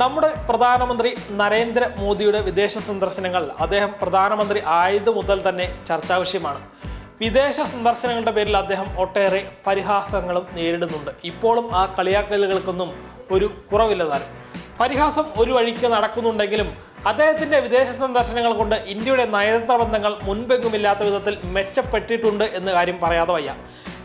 നമ്മുടെ പ്രധാനമന്ത്രി നരേന്ദ്ര മോദിയുടെ വിദേശ സന്ദർശനങ്ങൾ അദ്ദേഹം പ്രധാനമന്ത്രി ആയതു മുതൽ തന്നെ ചർച്ചാ വിഷയമാണ്. വിദേശ സന്ദർശനങ്ങളുടെ പേരിൽ അദ്ദേഹം ഒട്ടേറെ പരിഹാസങ്ങളും നേരിടുന്നുണ്ട്. ഇപ്പോഴും ആ കളിയാക്കലുകൾക്കൊന്നും ഒരു കുറവില്ല താനും പരിഹാസം ഒരു വഴിക്ക് നടക്കുന്നുണ്ടെങ്കിലും അദ്ദേഹത്തിന്റെ വിദേശ സന്ദർശനങ്ങൾ കൊണ്ട് ഇന്ത്യയുടെ നയതന്ത്ര ബന്ധങ്ങൾ മുൻപെങ്ങുമില്ലാത്ത വിധത്തിൽ മെച്ചപ്പെട്ടിട്ടുണ്ട് എന്ന് കാര്യം പറയാതെ വയ്യ.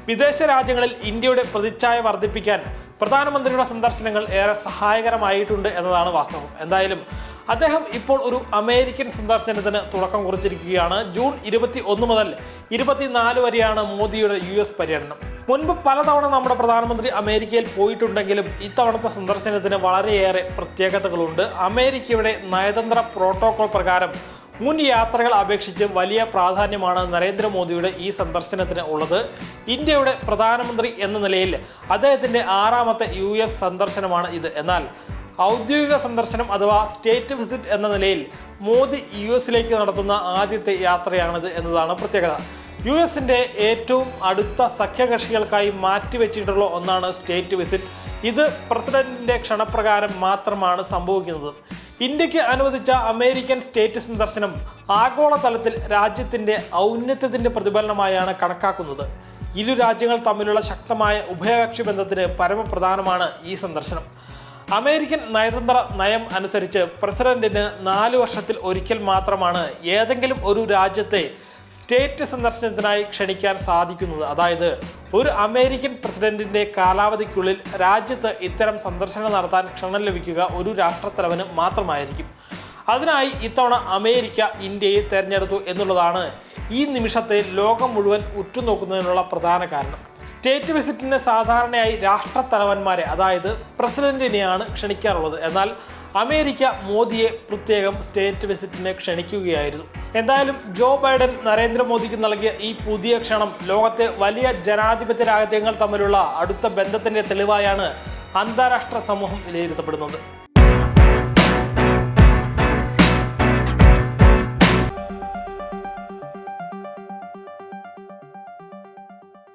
വിദേശ രാജ്യങ്ങളിൽ ഇന്ത്യയുടെ പ്രതിച്ഛായ വർദ്ധിപ്പിക്കാൻ പ്രധാനമന്ത്രിയുടെ സന്ദർശനങ്ങൾ ഏറെ സഹായകരമായിട്ടുണ്ട് എന്നതാണ് വാസ്തവം. എന്തായാലും അദ്ദേഹം ഇപ്പോൾ ഒരു അമേരിക്കൻ സന്ദർശനത്തിന് തുടക്കം കുറിച്ചിരിക്കുകയാണ്. ജൂൺ ഇരുപത്തി ഒന്ന് മുതൽ ഇരുപത്തിനാല് വരെയാണ് മോദിയുടെ യു എസ് പര്യടനം. മുൻപ് പലതവണ നമ്മുടെ പ്രധാനമന്ത്രി അമേരിക്കയിൽ പോയിട്ടുണ്ടെങ്കിലും ഇത്തവണത്തെ സന്ദർശനത്തിന് വളരെയേറെ പ്രത്യേകതകളുണ്ട്. അമേരിക്കയുടെ നയതന്ത്ര പ്രോട്ടോകോൾ പ്രകാരം മുൻ യാത്രകൾ അപേക്ഷിച്ച് വലിയ പ്രാധാന്യമാണ് നരേന്ദ്രമോദിയുടെ ഈ സന്ദർശനത്തിന് ഉള്ളത്. ഇന്ത്യയുടെ പ്രധാനമന്ത്രി എന്ന നിലയിൽ അദ്ദേഹത്തിന്റെ ആറാമത്തെ യു എസ് സന്ദർശനമാണ് ഇത്. എന്നാൽ ഔദ്യോഗിക സന്ദർശനം അഥവാ സ്റ്റേറ്റ് വിസിറ്റ് എന്ന നിലയിൽ മോദി യു എസിലേക്ക് നടത്തുന്ന ആദ്യത്തെ യാത്രയാണിത് എന്നതാണ് പ്രത്യേകത. യു എസിന്റെ ഏറ്റവും അടുത്ത സഖ്യകക്ഷികൾക്കായി മാറ്റിവെച്ചിട്ടുള്ള ഒന്നാണ് സ്റ്റേറ്റ് വിസിറ്റ്. ഇത് പ്രസിഡന്റിന്റെ ക്ഷണപ്രകാരം മാത്രമാണ് സംഭവിക്കുന്നത്. ഇന്ത്യയ്ക്ക് അനുവദിച്ച അമേരിക്കൻ സ്റ്റേറ്റ് സന്ദർശനം ആഗോളതലത്തിൽ രാജ്യത്തിന്റെ ഔന്നത്യത്തിന്റെ പ്രതിഫലനമായാണ് കണക്കാക്കുന്നത്. ഇരു രാജ്യങ്ങൾ തമ്മിലുള്ള ശക്തമായ ഉഭയകക്ഷി ബന്ധത്തിന് പരമപ്രധാനമാണ് ഈ സന്ദർശനം. അമേരിക്കൻ നയതന്ത്ര നയം അനുസരിച്ച് പ്രസിഡന്റിന് നാല് വർഷത്തിൽ ഒരിക്കൽ മാത്രമാണ് ഏതെങ്കിലും ഒരു രാജ്യത്തെ സ്റ്റേറ്റ് സന്ദർശനത്തിനായി ക്ഷണിക്കാൻ സാധിക്കുന്നത്. അതായത് ഒരു അമേരിക്കൻ പ്രസിഡന്റിന്റെ കാലാവധിക്കുള്ളിൽ രാജ്യത്ത് ഇത്തരം സന്ദർശനം നടത്താൻ ക്ഷണം ലഭിക്കുക ഒരു രാഷ്ട്രത്തലവന് മാത്രമായിരിക്കും. അതിനായി ഇത്തവണ അമേരിക്ക ഇന്ത്യയെ തെരഞ്ഞെടുത്തു എന്നുള്ളതാണ് ഈ നിമിഷത്തെ ലോകം മുഴുവൻ ഉറ്റുനോക്കുന്നതിനുള്ള പ്രധാന കാരണം. സ്റ്റേറ്റ് വിസിറ്റിന് സാധാരണയായി രാഷ്ട്രത്തലവന്മാരെ അതായത് പ്രസിഡന്റിനെയാണ് ക്ഷണിക്കാറുള്ളത്. എന്നാൽ അമേരിക്ക മോദിയെ പ്രത്യേകം സ്റ്റേറ്റ് വിസിറ്റിന് ക്ഷണിക്കുകയായിരുന്നു. എന്തായാലും ജോ ബൈഡൻ നരേന്ദ്രമോദിക്ക് നൽകിയ ഈ പുതിയ ക്ഷണം ലോകത്തെ വലിയ ജനാധിപത്യ രാജ്യങ്ങൾ തമ്മിലുള്ള അടുത്ത ബന്ധത്തിന്റെ തെളിവായാണ് അന്താരാഷ്ട്ര സമൂഹം വിലയിരുത്തപ്പെടുന്നത്.